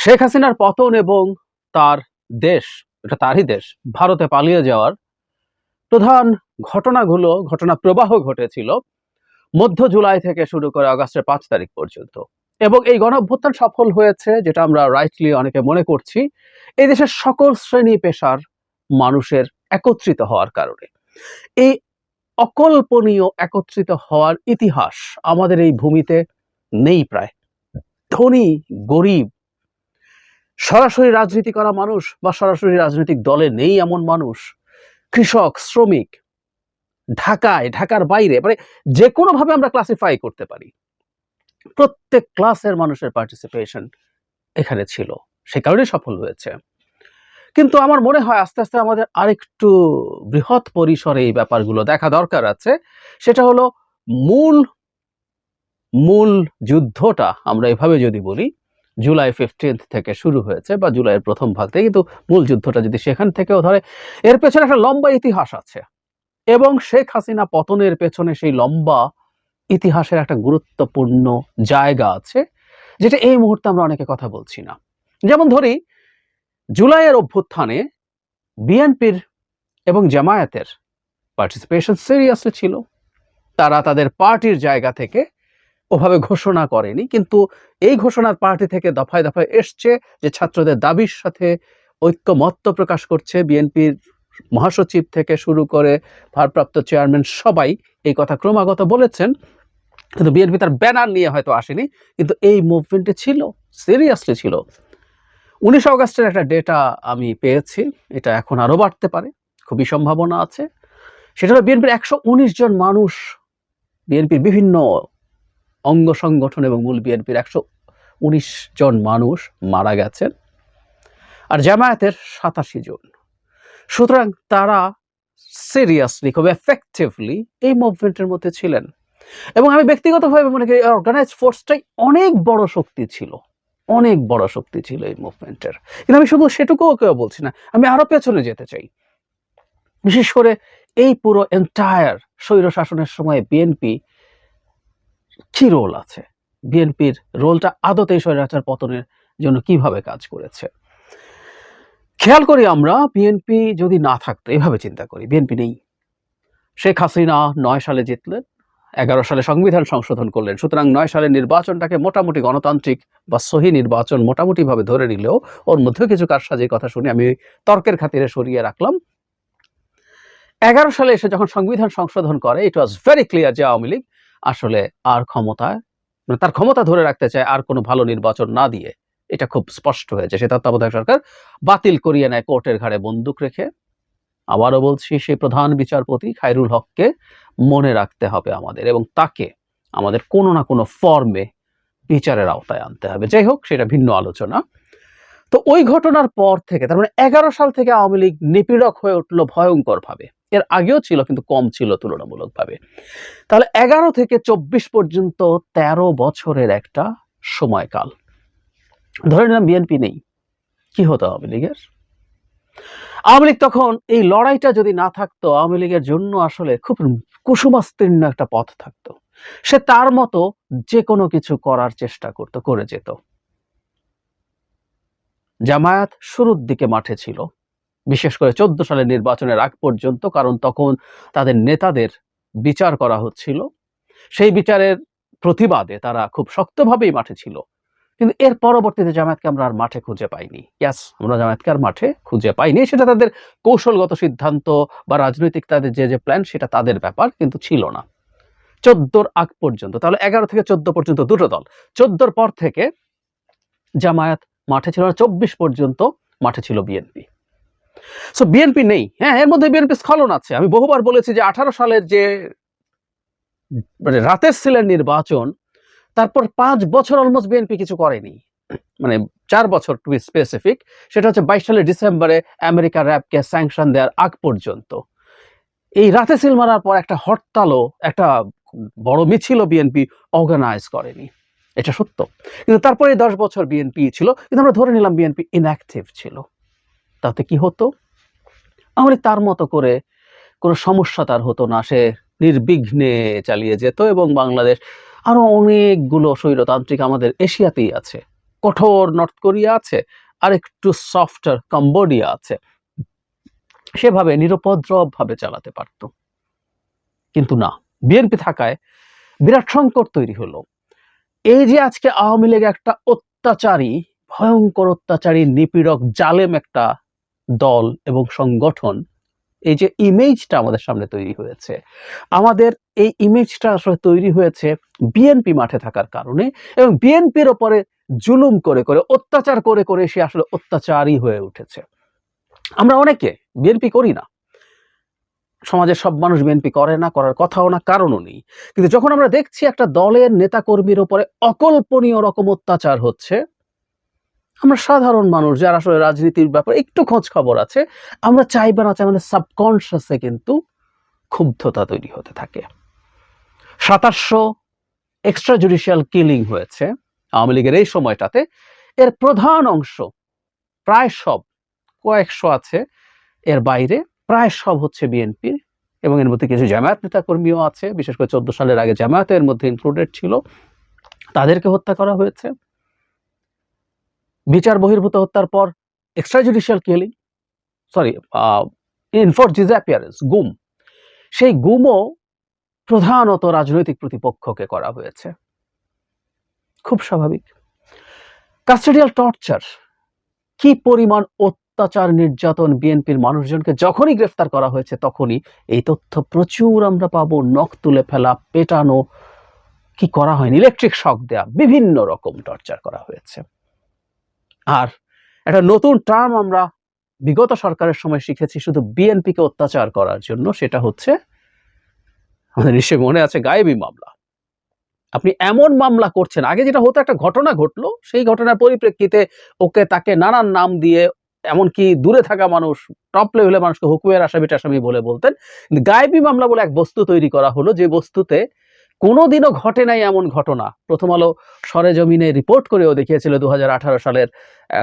শেখ হাসিনার পতন এবং তার দেশ, এটা তারই দেশ, ভারতে পালিয়ে যাওয়ার প্রধান ঘটনাগুলো, ঘটনা প্রবাহ ঘটেছিল মধ্য জুলাই থেকে শুরু করে আগস্টের পাঁচ তারিখ পর্যন্ত। এবং এই গণ অভ্যুত্থান সফল হয়েছে, যেটা আমরা রাইটলি অনেকে মনে করছি, এই দেশের সকল শ্রেণি পেশার মানুষের একত্রিত হওয়ার কারণে। এই অকল্পনীয় একত্রিত হওয়ার ইতিহাস আমাদের এই ভূমিতে নেই প্রায়। ধনী, গরিব সরাসরি রাজনীতি করা মানুষ বা সরাসরি রাজনৈতিক দলে নেই এমন মানুষ। কৃষক, শ্রমিক, ঢাকায়, ঢাকার বাইরে মানে যে কোনোভাবে আমরা ক্লাসিফাই করতে পারি। প্রত্যেক ক্লাসের মানুষের পার্টিসিপেশন এখানে ছিল। সে কারণে সফল হয়েছে। কিন্তু আমার মনে হয় আস্তে আস্তে আমাদের আরেকটু বৃহৎ পরিসরে এই ব্যাপারগুলো দেখা দরকার আছে। সেটা হলো মূল মূল যুদ্ধটা আমরা এভাবে যদি বলি জুলাই ফিফটিন্থ থেকে শুরু হয়েছে বা জুলাইয়ের প্রথম ভাগ থেকে। কিন্তু মূল যুদ্ধটা যদি সেখান থেকেও ধরে, এর পেছনে একটা লম্বা ইতিহাস আছে। এবং শেখ হাসিনা পতনের পেছনে সেই লম্বা ইতিহাসের একটা গুরুত্বপূর্ণ জায়গা আছে, যেটা এই মুহূর্তে আমরা অনেকে কথা বলছি না। যেমন ধরি, জুলাইয়ের অভ্যুত্থানে বিএনপির এবং জামায়াতের পার্টিসিপেশন সিরিয়াসলি ছিল। তারা তাদের পার্টির জায়গা থেকে ওভাবে ঘোষণা করেনি, কিন্তু এই ঘোষণার পার্টি থেকে দফায় দফায় এসছে যে ছাত্রদের দাবির সাথে ঐক্যমত্য প্রকাশ করছে। বিএনপির মহাসচিব থেকে শুরু করে ভারপ্রাপ্ত চেয়ারম্যান সবাই এই কথা ক্রমাগত বলেছেন। কিন্তু বিএনপি তার ব্যানার নিয়ে হয়তো আসেনি, কিন্তু এই মুভমেন্টে ছিল, সিরিয়াসলি ছিল। উনিশ অগস্টের একটা ডেটা আমি পেয়েছি, এটা এখন আরও বাড়তে পারে, খুবই সম্ভাবনা আছে। সেটা হলো বিএনপির একশো উনিশ জন মানুষ, বিএনপির বিভিন্ন অঙ্গ সংগঠন এবং মূল বিএনপির একশো উনিশ জন মানুষ মারা গেছেন আর জামায়াতের সাতাশি জন। সুতরাং তারা সিরিয়াসলি খুব এফেক্টিভলি এই মুভমেন্টের মধ্যে ছিলেন। এবং আমি ব্যক্তিগতভাবে মনে করি অর্গানাইজ ফোর্সটাই অনেক বড় শক্তি ছিল। অনেক বড় শক্তি ছিল এই মুভমেন্টের কিন্তু আমি শুধু সেটুকুও কেউ বলছি না, আমি আরও পেছনে যেতে চাই। বিশেষ করে এই পুরো এন্টায়ার স্বৈর শাসনের সময় বিএনপি কি রোল আছে? বিএনপির রোলটা আদতে স্বৈরাচার পতনের জন্য কীভাবে কাজ করেছে? খেয়াল করি আমরা বিএনপি যদি না থাকতো, এভাবে চিন্তা করি বিএনপি নেই। শেখ হাসিনা নয় সালে জিতলেন, এগারো সালে সংবিধান সংশোধন করলেন, সুতরাং নয় সালের নির্বাচনটাকে মোটামুটি গণতান্ত্রিক বা সহি নির্বাচন মোটামুটিভাবে ধরে নিলেও, ওর মধ্যেও কিছু কারসাজির কথা শুনে আমি তর্কের খাতিরে সরিয়ে রাখলাম। এগারো সালে এসে যখন সংবিধান সংশোধন করে ইট ওয়াজ ভেরি ক্লিয়ার যে আওয়ামী লীগ আসলে আর ক্ষমতায় মানে তার ক্ষমতা ধরে রাখতে চায় আর কোনো ভালো নির্বাচন না দিয়ে। এটা খুব স্পষ্ট হয়েছে। সে তত্ত্বাবধায়ক সরকার বাতিল করিয়ে নেয় কোর্টের ঘাড়ে বন্দুক রেখে। আবারও বলছি, সেই প্রধান বিচারপতি খায়রুল হককে মনে রাখতে হবে আমাদের এবং তাকে আমাদের কোনো না কোনো ফর্মে বিচারের আওতায় আনতে হবে। যাই হোক, সেটা ভিন্ন আলোচনা। তো ওই ঘটনার পর থেকে, তার মানে এগারো সাল থেকে আওয়ামী লীগ নিপীড়ক হয়ে উঠল ভয়ঙ্কর ভাবে এর আগেও ছিল কিন্তু কম ছিল তুলনামূলকভাবে। তাহলে এগারো থেকে চব্বিশ পর্যন্ত ১৩ বছরের একটা সময়কাল। ধরে নিলাম বিএনপি নেই, কি হতো আওয়ামী লীগের? আওয়ামী লীগ তখন এই লড়াইটা যদি না থাকতো, আওয়ামী লীগের জন্য আসলে খুব কুসুমাস্তীর্ণ একটা পথ থাকতো। সে তার মতো যে কোনো কিছু করার চেষ্টা করতো, করে যেত। জামায়াত শুরুর দিকে মাঠে ছিল। বিশেষ করে চোদ্দ সালের নির্বাচনের আগ পর্যন্ত, কারণ তখন তাদের নেতাদের বিচার করা হচ্ছিল। সেই বিচারের প্রতিবাদে তারা খুব শক্তভাবেই মাঠে ছিল। কিন্তু এর পরবর্তীতে জামায়াতকে আমরা আর মাঠে খুঁজে পাইনি। ইয়াস, আমরা জামায়াতকে আর মাঠে খুঁজে পাইনি। সেটা তাদের কৌশলগত সিদ্ধান্ত বা রাজনৈতিক তাদের যে যে প্ল্যান সেটা তাদের ব্যাপার, কিন্তু ছিল না। চোদ্দোর আগ পর্যন্ত, তাহলে এগারো থেকে চোদ্দ পর্যন্ত দুটো দল। চোদ্দোর পর থেকে জামায়াত মাঠে ছিল না, চব্বিশ পর্যন্ত মাঠে ছিল বিএনপি। সো বিএনপি নেই। হ্যাঁ এর মধ্যে বিএনপি স্খলন আছে। আমি বহুবার বলেছি যে আঠারো সালের যে মানে রাতের সিলের নির্বাচন, তারপর পাঁচ বছর অলমোস্ট বিএনপি কিছু করেনি। মানে চার বছর টু স্পেসিফিক সেটা হচ্ছে বাইশ সালের ডিসেম্বরে আমেরিকা র্যাবকে স্যাংশন দেওয়ার আগ পর্যন্ত। এই রাতে সিল মারার পর একটা হরতালও, একটা বড় মিছিল বিএনপি অর্গানাইজ করেনি। এটা সত্য। কিন্তু তারপরে দশ বছর বিএনপি ছিল। কিন্তু আমরা ধরে নিলাম বিএনপি ইনঅ্যাক্টিভ ছিল। তাতে কি হতো? আমাদের তার মতো করে কোনো সমস্যা তার হতো না। সে নির্বিঘ্নে চালিয়ে যেত এবং বাংলাদেশ আরও অনেকগুলো স্বৈরতান্ত্রিক আমাদের এশিয়াতেই আছে। কঠোর নর্থ কোরিয়া আছে আর একটু সফটার কম্বোডিয়া আছে। সেভাবে নিরুপদ্রব ভাবে চালাতে পারত। কিন্তু না, বিএনপি থাকায় বিরাট সংকট তৈরি হলো। এই যে আজকে আওয়ামী লীগ একটা অত্যাচারী, ভয়ঙ্কর অত্যাচারী, নিপীড়ক, জালেম একটা দল এবং সংগঠন, এই যে ইমেজটা আমাদের সামনে তৈরি হয়েছে। আমাদের এই ইমেজটা আসলে তৈরি হয়েছে বিএনপি মাঠে থাকার কারণে এবং বিএনপির ওপরে জুলুম করে করে, অত্যাচার করে করে সে আসলে অত্যাচারী হয়ে উঠেছে। আমরা অনেকে বিএনপি করি না। সমাজের সব মানুষ বিএনপি করে না, করার কথাও না, কারণও নেই। কিন্তু যখন আমরা দেখছি একটা দলের নেতাকর্মীর ওপরে অকল্পনীয় রকম অত্যাচার হচ্ছে আমরা সাধারণ মানুষ যারা আসলে রাজনীতির ব্যাপারে একটু খোঁজ খবর আছে, আমরা চাইবে না চাই আমাদের সাবকনশিয়াসে কিন্তু ক্ষুব্ধতা তৈরি হতে থাকে। সাতাশশো এক্সট্রা জুডিশিয়াল কিলিং হয়েছে আওয়ামী লীগের এই সময়টাতে। এর প্রধান অংশ প্রায় সব, কয়েকশো আছে এর বাইরে, প্রায় সব হচ্ছে বিএনপির এবং এর মধ্যে কিছু জামায়াত নেতা কর্মীও আছে, বিশেষ করে চোদ্দ সালের আগে জামায়াত এর মধ্যে ইনক্লুডেড ছিল। তাদেরকে হত্যা করা হয়েছে। বিচার বহির্ভূত হত্যার পর extra judicial killing sorry enforced disappearance গুম। সেই গুমও প্রধানত রাজনৈতিক প্রতিপক্ষকে করা হয়েছে। খুব স্বাভাবিক। কাস্টোডিয়াল টর্চার কি পরিমাণ অত্যাচার নির্যাতন বিএনপির মানুষজনকে যখনই গ্রেফতার করা হয়েছে তখনই এই তথ্য প্রচুর আমরা পাবো। নখ তুলে ফেলা, পেটানো, কি করা হয়নি? ইলেকট্রিক শক দেয়া, বিভিন্ন রকম টর্চার করা হয়েছে। আর একটা নতুন টার্ম আমরা বিগত সরকারের সময় শিখেছি শুধু বিএনপিকে অত্যাচার করার জন্য, সেটা হচ্ছে আমাদের নিশ্চয়ই মনে আছে গায়েবী মামলা। আপনি এমন মামলা করছেন, আগে যেটা হতো একটা ঘটনা ঘটলো, সেই ঘটনার পরিপ্রেক্ষিতে ওকে তাকে নানান নাম দিয়ে এমনকি দূরে থাকা মানুষ টপ লেভেলে মানুষকে হুকুমের আসামি টাসামি বলে বলতেন। গায়েবী মামলা বলে এক বস্তু তৈরি করা হলো, যে বস্তুতে কোনোদিনও ঘটে নাই এমন ঘটনা। প্রথম আলো সরেজমিনে রিপোর্ট করেও দেখিয়েছিল দু হাজার আঠারো সালের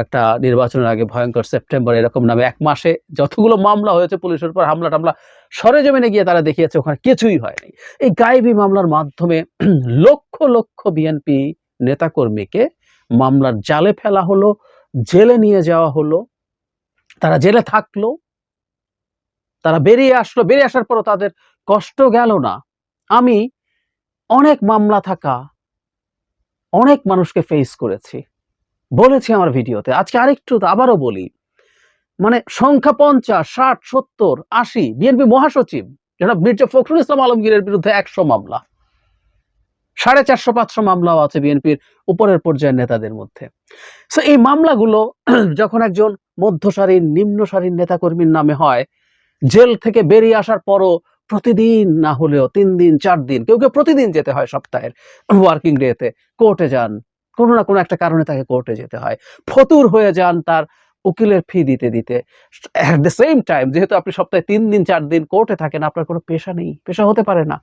একটা নির্বাচনের আগে ভয়ঙ্কর সেপ্টেম্বর, এরকম নামে এক মাসে যতগুলো মামলা হয়েছে পুলিশের উপর হামলা টামলা সরেজমিনে গিয়ে তারা দেখিয়েছে, ওখানে কিছুই হয়নি। এই গায়েবী মামলার মাধ্যমে লক্ষ লক্ষ বিএনপি নেতাকর্মীকে মামলার জালে ফেলা হলো, জেলে নিয়ে যাওয়া হলো, তারা জেলে থাকল, তারা বেরিয়ে আসলো, বেরিয়ে আসার পরও তাদের কষ্ট গেল না। আমি অনেক মামলা থাকা, অনেক মানুষকে ফেস করেছি। বলেছি আমার ভিডিওতে, আজকে আরেকটু আবারও বলি মানে সংখ্যা পঞ্চাশ, ষাট, সত্তর, আশি, বিএনপি মহাসচিব, জনাব মির্জা ফখরুল ইসলাম আলমগীরের বিরুদ্ধে একশো মামলা, সাড়ে চারশো, পাঁচশো মামলাও আছে বিএনপির উপরের পর্যায়ের নেতাদের মধ্যে। সো এই মামলাগুলো যখন একজন মধ্য সারির নিম্ন সারির নেতাকর্মীর নামে হয়, জেল থেকে বেরিয়ে আসার পরও প্রতিদিন না হলেও তিন দিন, চার দিন, কেউ কেউ প্রতিদিন যেতে হয় সপ্তাহের ওয়ার্কিং ডেতে কোর্টে যান, কোনো না কোনো একটা কারণে তাকে কোর্টে যেতে হয়। ফতুর হয়ে যান তার উকিলের ফি দিতে দিতে। অ্যাট দ্য সেম টাইম যেহেতু আপনি সপ্তাহে তিন দিন, চার দিন কোর্টে থাকেন, আপনার কোনো পেশা নেই। পেশা হতে পারে না।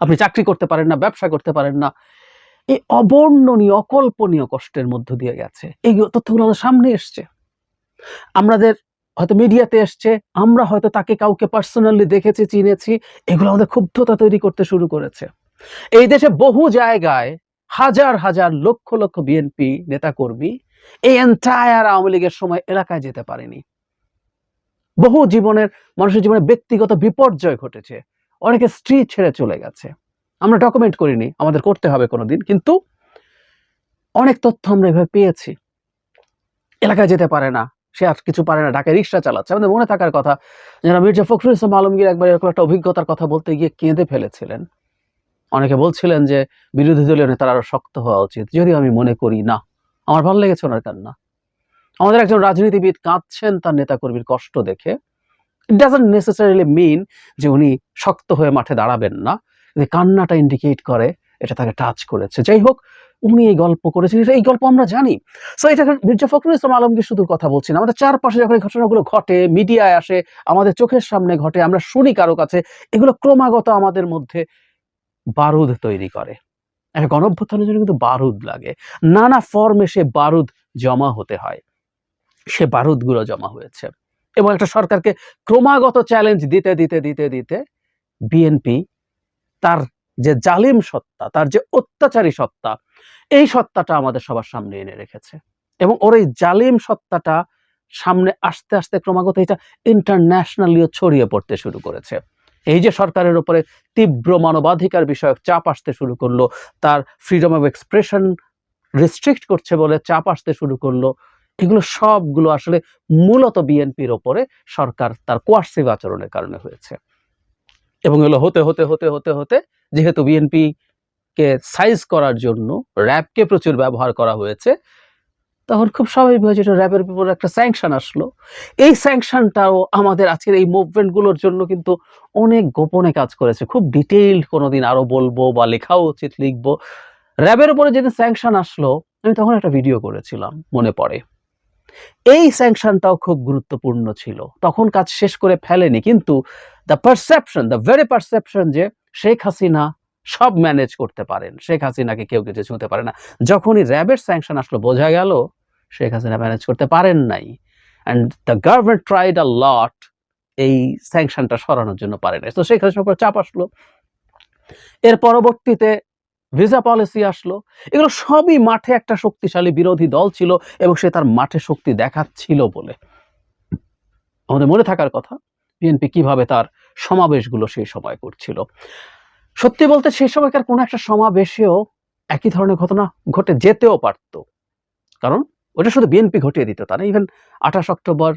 আপনি চাকরি করতে পারেন না, ব্যবসা করতে পারেন না। এই অবর্ণনীয়, অকল্পনীয় কষ্টের মধ্য দিয়ে গেছে। এই তথ্যগুলো আমাদের সামনে এসছে। আমাদের হয়তো মিডিয়াতে এসছে, আমরা হয়তো তাকে কাউকে পার্সোনালি দেখেছি, চিনেছি, এগুলো আমাদের ক্ষুব্ধতা তৈরি করতে শুরু করেছে। এই দেশে বহু জায়গায় হাজার হাজার লক্ষ লক্ষ বিএনপি নেতাকর্মী এই এন্টায়ার আওয়ামী লীগের সময় এলাকায় যেতে পারেনি। বহু জীবনের, মানুষের জীবনে ব্যক্তিগত বিপর্যয় ঘটেছে। অনেকে স্ত্রী ছেড়ে চলে গেছে। আমরা ডকুমেন্ট করিনি, আমাদের করতে হবে কোনোদিন, কিন্তু অনেক তথ্য আমরা এভাবে পেয়েছি। এলাকায় যেতে পারে না। সে আর কিছু পারে না, ঢাকায় রিক্সা চালাচ্ছে। আমাদের মনে থাকার কথা যারা মির্জা ফখরুল ইসলাম আলমগীর একবার এরকম একটা অভিজ্ঞতার কথা বলতে গিয়ে কেঁদে ফেলেছিলেন। অনেকে বলছিলেন যে, বিরোধী দলীয় নেতার আরও শক্ত হওয়া উচিত, যদিও আমি মনে করি না। আমার ভালো লেগেছে ওনার কান্না। আমাদের একজন রাজনীতিবিদ কাঁদছেন তার নেতাকর্মীর কষ্ট দেখে। ইট ডাজন্ট নেসেসারিলি মিন যে উনি শক্ত হয়ে মাঠে দাঁড়াবেন না। কান্নাটা ইন্ডিকেট করে, এটা তাকে টাচ করেছে। যাই হোক উনি এই গল্প করেছেন, এই গল্প আমরা জানি। সো এটা মির্জা ফখরুল ইসলাম আলমগীর শুধু কথা বলছি না আমাদের চারপাশে যখন এই ঘটনাগুলো ঘটে, মিডিয়ায় আসে, আমাদের চোখের সামনে ঘটে, আমরা শুনি কারও কাছে, এগুলো ক্রমাগত আমাদের মধ্যে বারুদ তৈরি করে। একটা গণঅভ্যুত্থানের জন্য কিন্তু বারুদ লাগে। নানা ফর্মে সে বারুদ জমা হতে হয়। সে বারুদগুলো জমা হয়েছে। এবং একটা সরকারকে ক্রমাগত চ্যালেঞ্জ দিতে দিতে দিতে দিতে বিএনপি তার যে জালিম সত্তা, তার যে অত্যাচারী সত্তা, এই সত্তাটা আমাদের সবার সামনে এনে রেখেছে। এবং ওর এই জালিম সত্তাটা সামনে আস্তে আস্তে ক্রমাগত এটা ইন্টারন্যাশনালিও ছড়িয়ে পড়তে শুরু করেছে। এই যে সরকারের উপরে তীব্র মানবাধিকার বিষয়ক চাপ আসতে শুরু করল, তার ফ্রিডম অফ এক্সপ্রেশন রেস্ট্রিক্ট করছে বলে চাপ আসতে শুরু করল, এগুলো সবগুলো আসলে মূলত বিএনপির ওপরে সরকার তার কোয়ার্সিভ আচরণের কারণে হয়েছে। এবং এগুলো হতে হতে হতে হতে হতে যেহেতু বিএনপি কে সাইজ করার জন্য র্যাবকে প্রচুর ব্যবহার করা হয়েছে, তখন খুব স্বাভাবিক হয়েছে র্যাবের উপর একটা স্যাংশন আসলো। এই স্যাংশনটাও আমাদের আজকের এই মুভমেন্টগুলোর জন্য কিন্তু অনেক গোপনে কাজ করেছে। খুব ডিটেইলড কোনোদিন আরও বলব বা লেখাও উচিত লিখব। র্যাবের উপরে যেদিন স্যাংশন আসলো, আমি তখন একটা ভিডিও করেছিলাম, মনে পড়ে। এই স্যাংশনটাও খুব গুরুত্বপূর্ণ ছিল। তখন কাজ শেষ করে ফেলেনি, কিন্তু the perception the very perception যে শেখ হাসিনা সব ম্যানেজ করতে পারেন। শেখ হাসিনাকে কেউ কিছু ছুঁতে পারে না। যখনই র্যাবের স্যাংশন আসলো, বোঝা গেল শেখ হাসিনা ম্যানেজ করতে পারেন নাই। And the government tried a lot এই স্যাংশনটা সরানোর জন্য পারে নাই। তো শেখ হাসিনার উপর চাপ আসলো। এর পরবর্তীতে ভিসা পলিসি আসলো। এগুলো সবই মাঠে একটা শক্তিশালী বিরোধী দল ছিল এবং সে তার মাঠে শক্তি দেখাচ্ছিল বলে। আমাদের মনে থাকার কথা, বিএনপি কীভাবে তার সমাবেশগুলো সেই সময় করছিল সত্যি বলতে সেই সময়কার কোনো একটা সমাবেশেও একই ধরনের ঘটনা ঘটে যেতেও পারতো। কারণ ওটা শুধু বিএনপি ঘটিয়ে দিত তা না ইভেন আঠাশ অক্টোবর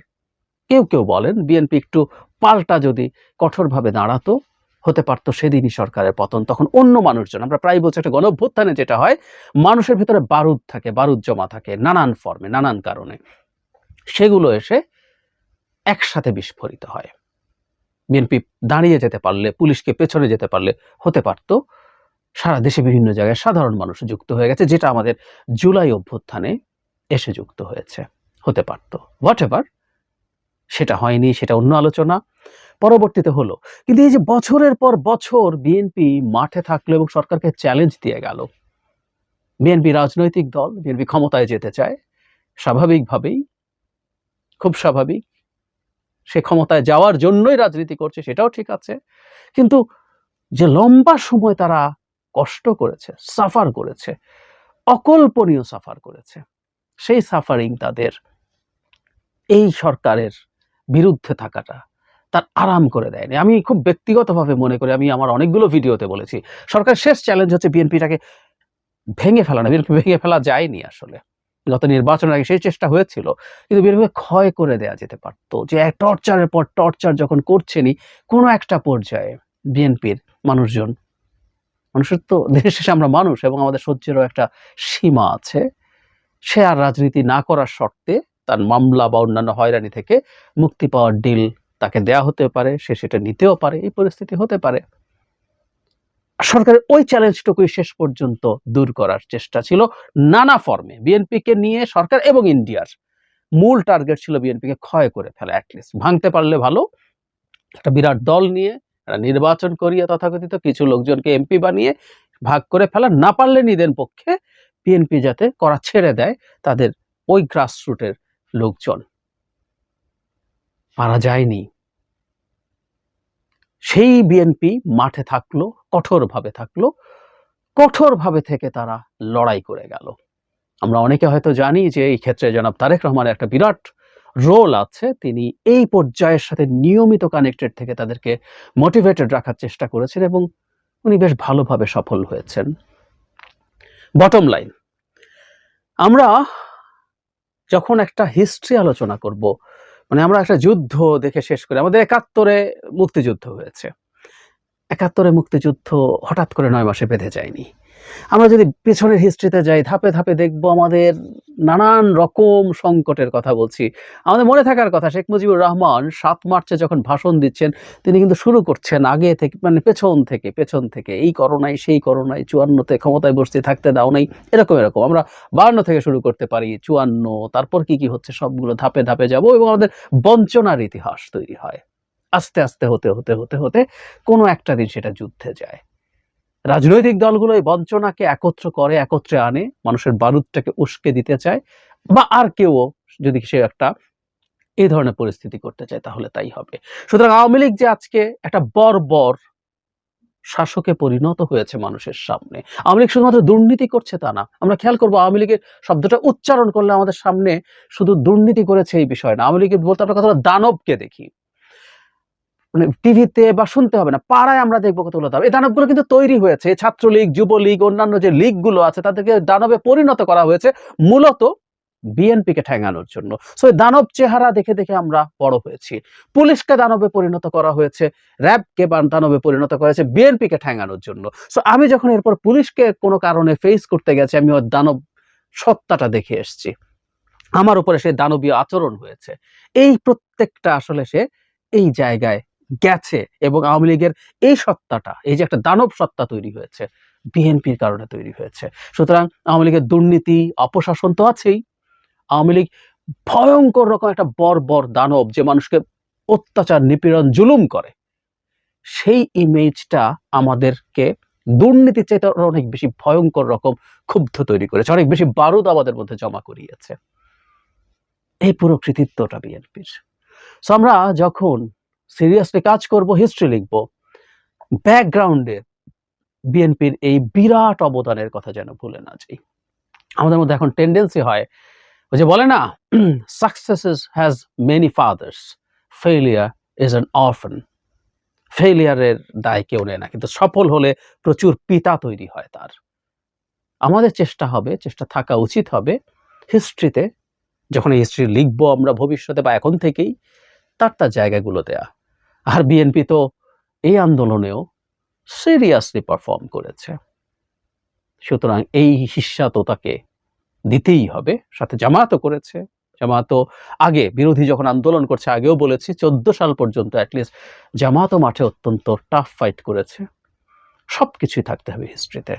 কেউ কেউ বলেন বিএনপি একটু পাল্টা যদি কঠোরভাবে দাঁড়াতো, হতে পারতো সেদিনই সরকারের পতন। তখন অন্য মানুষজন, আমরা প্রায় বলছি একটা গণভ্যুত্থানে যেটা হয়, মানুষের ভিতরে বারুদ থাকে, বারুদ জমা থাকে, নানান ফর্মে নানান কারণে। সেগুলো এসে একসাথে বিস্ফোরিত হয়। বিএনপি দাঁড়িয়ে যেতে পারলে, পুলিশকে পেছনে যেতে পারলে হতে পারতো। সারা দেশে বিভিন্ন জায়গায় সাধারণ মানুষ যুক্ত হয়ে গেছে, যেটা আমাদের জুলাই অভ্যুত্থানে এসে যুক্ত হয়েছে, হতে পারত। হোয়াট এভার সেটা হয়নি, সেটা অন্য আলোচনা। পরবর্তীতে হলো, কিন্তু এই যে বছরের পর বছর বিএনপি মাঠে থাকল এবং সরকারকে চ্যালেঞ্জ দিয়ে গেল। বিএনপি রাজনৈতিক দল বিএনপি ক্ষমতায় যেতে চায়, স্বাভাবিকভাবেই, খুব স্বাভাবিক। সে ক্ষমতায় যাওয়ার জন্যই রাজনীতি করছে, সেটাও ঠিক আছে। কিন্তু যে লম্বা সময় তারা কষ্ট করেছে, সাফার করেছে, অকল্পনীয় সাফার করেছে, সেই সাফারিং তাদের এই সরকারের বিরুদ্ধে থাকাটা তার আরাম করে দেয়নি। আমি খুব ব্যক্তিগতভাবে মনে করি, আমি আমার অনেকগুলো ভিডিওতে বলেছি, সরকার শেষ চ্যালেঞ্জ হচ্ছে বিএনপিটাকে ভেঙে ফেলা না বিএনপি ভেঙে ফেলা যায়নি আসলে। গত নির্বাচনের আগে সেই চেষ্টা হয়েছিল, কিন্তু বিএনপিকে ক্ষয় করে দেওয়া যেতে পারতো যে টর্চারের পর টর্চার যখন করছেনই, কোনো একটা পর্যায়ে বিএনপির মানুষজন, মানুষের তো দেশের শেষে আমরা মানুষ এবং আমাদের সহ্যেরও একটা সীমা আছে, সে আর রাজনীতি না করার শর্তে তার মামলা বা অন্যান্য হয়রানি থেকে মুক্তি পাওয়ার ডিল তাকে দেয়া হতে পারে, সে সেটা নিতেও পারে, এই পরিস্থিতি হতে পারে। সরকারের ওই চ্যালেঞ্জটুকুই শেষ পর্যন্ত দূর করার চেষ্টা ছিল নানা ফর্মে বিএনপিকে নিয়ে সরকার এবং ইন্ডিয়ার মূল টার্গেট ছিল বিএনপিকে ক্ষয় করে ফেলা অ্যাটলিস্ট ভাঙতে পারলে ভালো। একটা বিরাট দল নিয়ে, একটা নির্বাচন করিয়ে তথাকথিত কিছু লোকজনকে এমপি বানিয়ে ভাগ করে ফেলা, না পারলে নিদেন পক্ষে বিএনপি যাতে করা ছেড়ে দেয় তাদের ওই গ্রাসরুটের লোকজন। পারা যায়নি। সেই বিএনপি মাঠে থাকল কঠোরভাবে থাকল, কঠোরভাবে থেকে তারা লড়াই করে গেল। আমরা অনেকে হয়তো জানি যে এই ক্ষেত্রে জনাব তারেক রহমানের একটা বিরাট রোল আছে, তিনি এই পর্যায়ের সাথে নিয়মিত কানেক্টেড থেকে তাদেরকে মোটিভেটেড রাখার চেষ্টা করেছেন এবং উনি বেশ ভালোভাবে সফল হয়েছেন। বটম লাইন, আমরা যখন একটা হিস্ট্রি আলোচনা করব মানে আমরা একটা যুদ্ধ দেখে শেষ করি, আমাদের একাত্তরে মুক্তিযুদ্ধ হয়েছে। একাত্তরে মুক্তিযুদ্ধ হঠাৎ করে নয় মাসে বেঁধে যায়নি। আমরা যদি পেছনের হিস্ট্রিতে যাই, ধাপে ধাপে দেখব আমাদের নানান রকম সংকটের কথা বলছি। আমাদের মনে থাকার কথা, শেখ মুজিবুর রহমান সাত মার্চে যখন ভাষণ দিচ্ছেন, তিনি কিন্তু শুরু করছেন আগে থেকে মানে পেছন থেকে পেছন থেকে। এই করোনায়, সেই করোনায়, চুয়ান্নতে ক্ষমতায় বসতে থাকতে দাও নাই, এরকম এরকম। আমরা বান্ন থেকে শুরু করতে পারি, চুয়ান্ন, তারপর কি কি হচ্ছে সবগুলো ধাপে ধাপে যাব এবং আমাদের বঞ্চনার ইতিহাস তৈরি হয়। আস্তে আস্তে হতে হতে হতে হতে কোনো একটা দিন সেটা যুদ্ধে যায়। রাজনৈতিক দলগুলো এই বঞ্চনাকে একত্র করে, একত্রে আনে, মানুষের বারুদটাকে উস্কে দিতে চায় বা আর কেউ যদি সে একটা এই ধরনের পরিস্থিতি করতে চায় তাহলে তাই হবে। সুতরাং আওয়ামী লীগ যে আজকে একটা বর্বর শাসকে পরিণত হয়েছে মানুষের সামনে, আওয়ামী লীগ শুধুমাত্র দুর্নীতি করছে তা না, আমরা খেয়াল করব আওয়ামী লীগের শব্দটা উচ্চারণ করলে আমাদের সামনে শুধু দুর্নীতি করেছে এই বিষয় না, আওয়ামী লীগের বলতে আমরা কথা দানবকে দেখি। মানে টিভিতে বা শুনতে হবে না, পাড়ায় আমরা দেখব কতগুলো দানব। এই দানবগুলো কিন্তু তৈরি হয়েছে ছাত্রলীগ, যুবলীগ, অন্যান্য যে লীগগুলো আছে, তাদেরকে দানবে পরিণত করা হয়েছে মূলত বিএনপিকে ঠেঙানোর জন্য। সো দানব চেহারা দেখে দেখে আমরা বড় হয়েছি। পুলিশকে দানবে পরিণত করা হয়েছে, র্যাবকে দানবে পরিণত করা হয়েছে বিএনপিকে ঠেঙানোর জন্য। সো আমি যখন এরপর পুলিশকে কোনো কারণে ফেস করতে গেছি, আমি ওর দানব সত্তাটা দেখে এসেছি। আমার উপরে সে দানবীয় আচরণ হয়েছে। এই প্রত্যেকটা আসলে সে এই জায়গায় গেছে এবং আওয়ামী লীগের এই সত্তাটা, এই যে একটা দানব সত্তা তৈরি হয়েছে, বিএনপির কারণে তৈরি হয়েছে। সুতরাং আওয়ামী লীগের দুর্নীতি, অপশাসন তো আছেই। আওয়ামী লীগ ভয়ঙ্কর রকম একটা বর্বর দানব যে মানুষকে অত্যাচার, নিপীড়ন, জুলুম করে। সেই ইমেজটা আমাদেরকে দুর্নীতির চাইতে অনেক বেশি ভয়ঙ্কর রকম ক্ষুব্ধ তৈরি করেছে। অনেক বেশি বারুদ আমাদের মধ্যে জমা করিয়েছে। এই পুরো কৃতিত্বটা বিএনপির। সো আমরা যখন সিরিয়াসলি কাজ করব হিস্ট্রি লিখব। ব্যাকগ্রাউন্ডে বিএনপির এই বিরাট অবদানের কথা যেন ভুলে না যাই। আমাদের মধ্যে এখন টেন্ডেন্সি হয় যে বলে না success has many fathers failure is an orphan ফেলিয়ারের দায় কেউ নেয় না, কিন্তু সফল হলে প্রচুর পিতা তৈরি হয় তার। আমাদের চেষ্টা হবে, চেষ্টা থাকা উচিত হবে হিস্ট্রিতে যখন হিস্ট্রি লিখব আমরা ভবিষ্যতে বা এখন থেকেই, তার তার জায়গাগুলো দেয়া। আর বিএনপি তো এই আন্দোলনেও সিরিয়াসলি পারফর্ম করেছে। সুতরাং এই হিস্সা তো তাকে দিতেই হবে। সাথে জামাতও করেছে। জামাতও আগে, বিরোধী যখন আন্দোলন করছে, আগেও বলেছি, চোদ্দ সাল পর্যন্ত অ্যাটলিস্ট জামাতও মাঠে অত্যন্ত টাফ ফাইট করেছে। সব কিছুই থাকতে হবে হিস্ট্রিতে